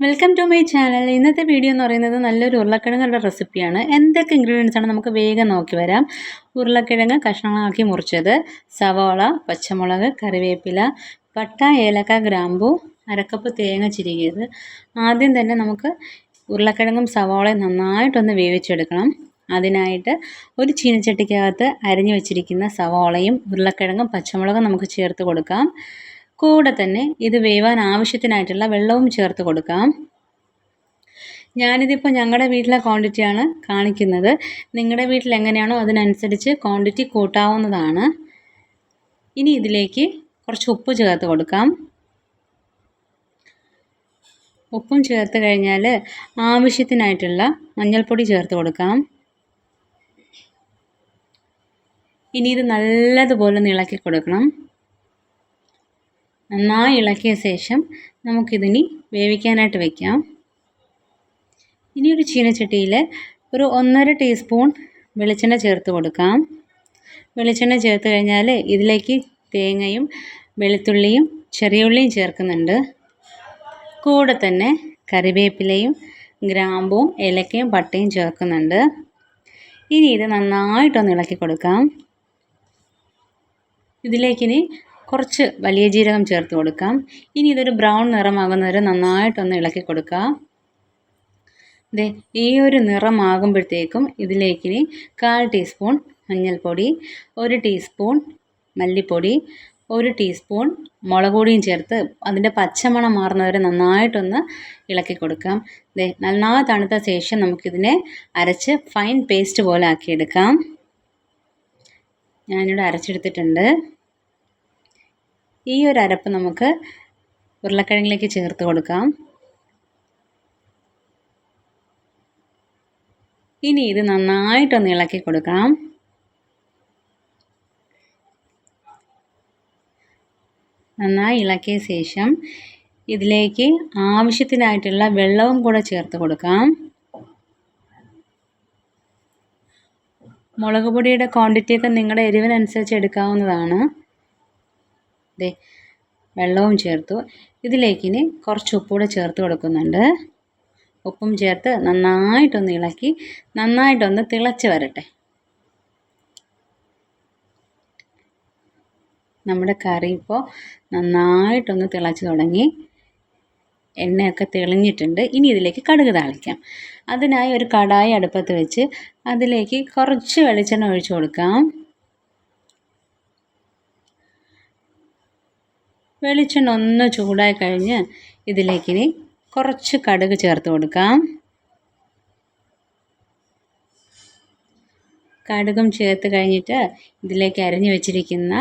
Welcome to my channel ഇന്നത്തെ video എന്ന് പറയുന്നത് നല്ലൊരു ഉരുളക്കിഴങ്ങുടെ റെസിപ്പിയാണ് എന്തൊക്കെ ഇൻഗ്രീഡിയൻസ് ആണ് നമുക്ക് വേഗം നോക്കി വരാം. ഉരുളക്കിഴങ്ങ് കഷ്ണങ്ങളാക്കി മുറിച്ചത് സവാള പച്ചമുളക് കറിവേപ്പില പട്ട ഏലക്ക ഗ്രാമ്പു അരക്കപ്പ് തേങ്ങ ചിരികിയത്. ആദ്യം തന്നെ നമുക്ക് ഉരുളക്കിഴങ്ങും സവാളയും നന്നായിട്ടൊന്ന് വേവിച്ചെടുക്കണം. അതിനായിട്ട് ഒരു ചീനച്ചട്ടിക്കകത്ത് അരിഞ്ഞു വെച്ചിരിക്കുന്ന സവാളയും ഉരുളക്കിഴങ്ങും പച്ചമുളകും നമുക്ക് ചേർത്ത് കൊടുക്കാം. കൂടെ തന്നെ ഇത് വേവാൻ ആവശ്യത്തിനായിട്ടുള്ള വെള്ളവും ചേർത്ത് കൊടുക്കാം. ഞാനിതിപ്പോൾ ഞങ്ങളുടെ വീട്ടിലെ ക്വാണ്ടിറ്റിയാണ് കാണിക്കുന്നത്. നിങ്ങളുടെ വീട്ടിൽ എങ്ങനെയാണോ അതിനനുസരിച്ച് ക്വാണ്ടിറ്റി കൂട്ടാവുന്നതാണ്. ഇനി ഇതിലേക്ക് കുറച്ച് ഉപ്പ് ചേർത്ത് കൊടുക്കാം. ഉപ്പും ചേർത്ത് കഴിഞ്ഞാൽ ആവശ്യത്തിനായിട്ടുള്ള മഞ്ഞൾപ്പൊടി ചേർത്ത് കൊടുക്കാം. ഇനി ഇത് നല്ലതുപോലെ ഇളക്കി കൊടുക്കണം. നന്നായി ഇളക്കിയ ശേഷം നമുക്കിതിനി വേവിക്കാനായിട്ട് വയ്ക്കാം ഇനി ഒരു ചീനച്ചട്ടിയിൽ ഒരു ഒന്നര ടീസ്പൂൺ വെളിച്ചെണ്ണ ചേർത്ത് കൊടുക്കാം. വെളിച്ചെണ്ണ ചേർത്ത് കഴിഞ്ഞാൽ ഇതിലേക്ക് തേങ്ങയും വെളുത്തുള്ളിയും ചെറിയ ഉള്ളിയും ചേർക്കുന്നുണ്ട്. കൂടെ തന്നെ കറിവേപ്പിലയും ഗ്രാമ്പും ഏലക്കയും പട്ടയും ചേർക്കുന്നുണ്ട്. ഇനി ഇത് നന്നായിട്ടൊന്ന് ഇളക്കി കൊടുക്കാം. ഇതിലേക്കിനി കുറച്ച് വലിയ ജീരകം ചേർത്ത് കൊടുക്കാം. ഇനി ഇതൊരു ബ്രൗൺ നിറമാകുന്ന വരെ നന്നായിട്ടൊന്ന് ഇളക്കി കൊടുക്കാം ദേ ഈ ഒരു നിറമാകുമ്പോഴത്തേക്കും ഇതിലേക്ക് കാൽ ടീസ്പൂൺ മഞ്ഞൾപ്പൊടി ഒരു ടീസ്പൂൺ മല്ലിപ്പൊടി ഒരു ടീസ്പൂൺ മുളക് പൊടിയും ചേർത്ത് അതിന്റെ പച്ചമണം മാറുന്നവരെ നന്നായിട്ടൊന്ന് ഇളക്കി കൊടുക്കാം. ദേ നന്നായി തണുത്ത ശേഷം നമുക്കിതിനെ അരച്ച് ഫൈൻ പേസ്റ്റ് പോലെ ആക്കിയെടുക്കാം. ഞാനിവിടെ അരച്ചെടുത്തിട്ടുണ്ട്. ഈ ഒരു അരപ്പ് നമുക്ക് ഉരുളക്കിഴങ്ങിലേക്ക് ചേർത്ത് കൊടുക്കാം. ഇനി ഇത് നന്നായിട്ടൊന്ന് ഇളക്കി കൊടുക്കാം. നന്നായി ഇളക്കിയ ശേഷം ഇതിലേക്ക് ആവശ്യത്തിനായിട്ടുള്ള വെള്ളവും കൂടെ ചേർത്ത് കൊടുക്കാം. മുളക് പൊടിയുടെ ക്വാണ്ടിറ്റിയൊക്കെ നിങ്ങളുടെ എരിവിനനുസരിച്ച് എടുക്കാവുന്നതാണ്. ദേ വെള്ളവും ചേർത്തു. ഇതിലേക്കിനി കുറച്ച് ഉപ്പൂടെ ചേർത്ത് കൊടുക്കുന്നുണ്ട്. ഉപ്പും ചേർത്ത് നന്നായിട്ടൊന്ന് ഇളക്കി നന്നായിട്ടൊന്ന് തിളച്ച് വരട്ടെ. നമ്മുടെ കറി ഇപ്പോൾ നന്നായിട്ടൊന്ന് തിളച്ച് തുടങ്ങി. എണ്ണയൊക്കെ തെളിഞ്ഞിട്ടുണ്ട്. ഇനി ഇതിലേക്ക് കടുക് താളിക്കാം. അതിനായി ഒരു കടായി അടുപ്പത്ത് വെച്ച് അതിലേക്ക് കുറച്ച് വെളിച്ചെണ്ണ ഒഴിച്ചു കൊടുക്കാം. വെളിച്ചെണ്ണ ഒന്ന് ചൂടായി കഴിഞ്ഞ് ഇതിലേക്കിനി കുറച്ച് കടുക് ചേർത്ത് കൊടുക്കാം. കടുകും ചേർത്ത് കഴിഞ്ഞിട്ട് ഇതിലേക്ക് അരിഞ്ഞു വെച്ചിരിക്കുന്ന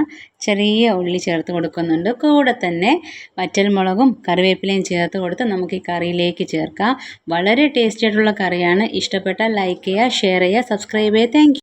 ചെറിയ ഉള്ളി ചേർത്ത് കൊടുക്കുന്നുണ്ട്. കൂടെ തന്നെ വറ്റൽമുളകും കറിവേപ്പിലയും ചേർത്ത് കൊടുത്ത് നമുക്ക് ഈ കറിയിലേക്ക് ചേർക്കാം. വളരെ ടേസ്റ്റി ആയിട്ടുള്ള കറിയാണ്. ഇഷ്ടപ്പെട്ടാൽ ലൈക്ക് ചെയ്യുക ഷെയർ ചെയ്യുക സബ്സ്ക്രൈബ് ചെയ്യുക. താങ്ക്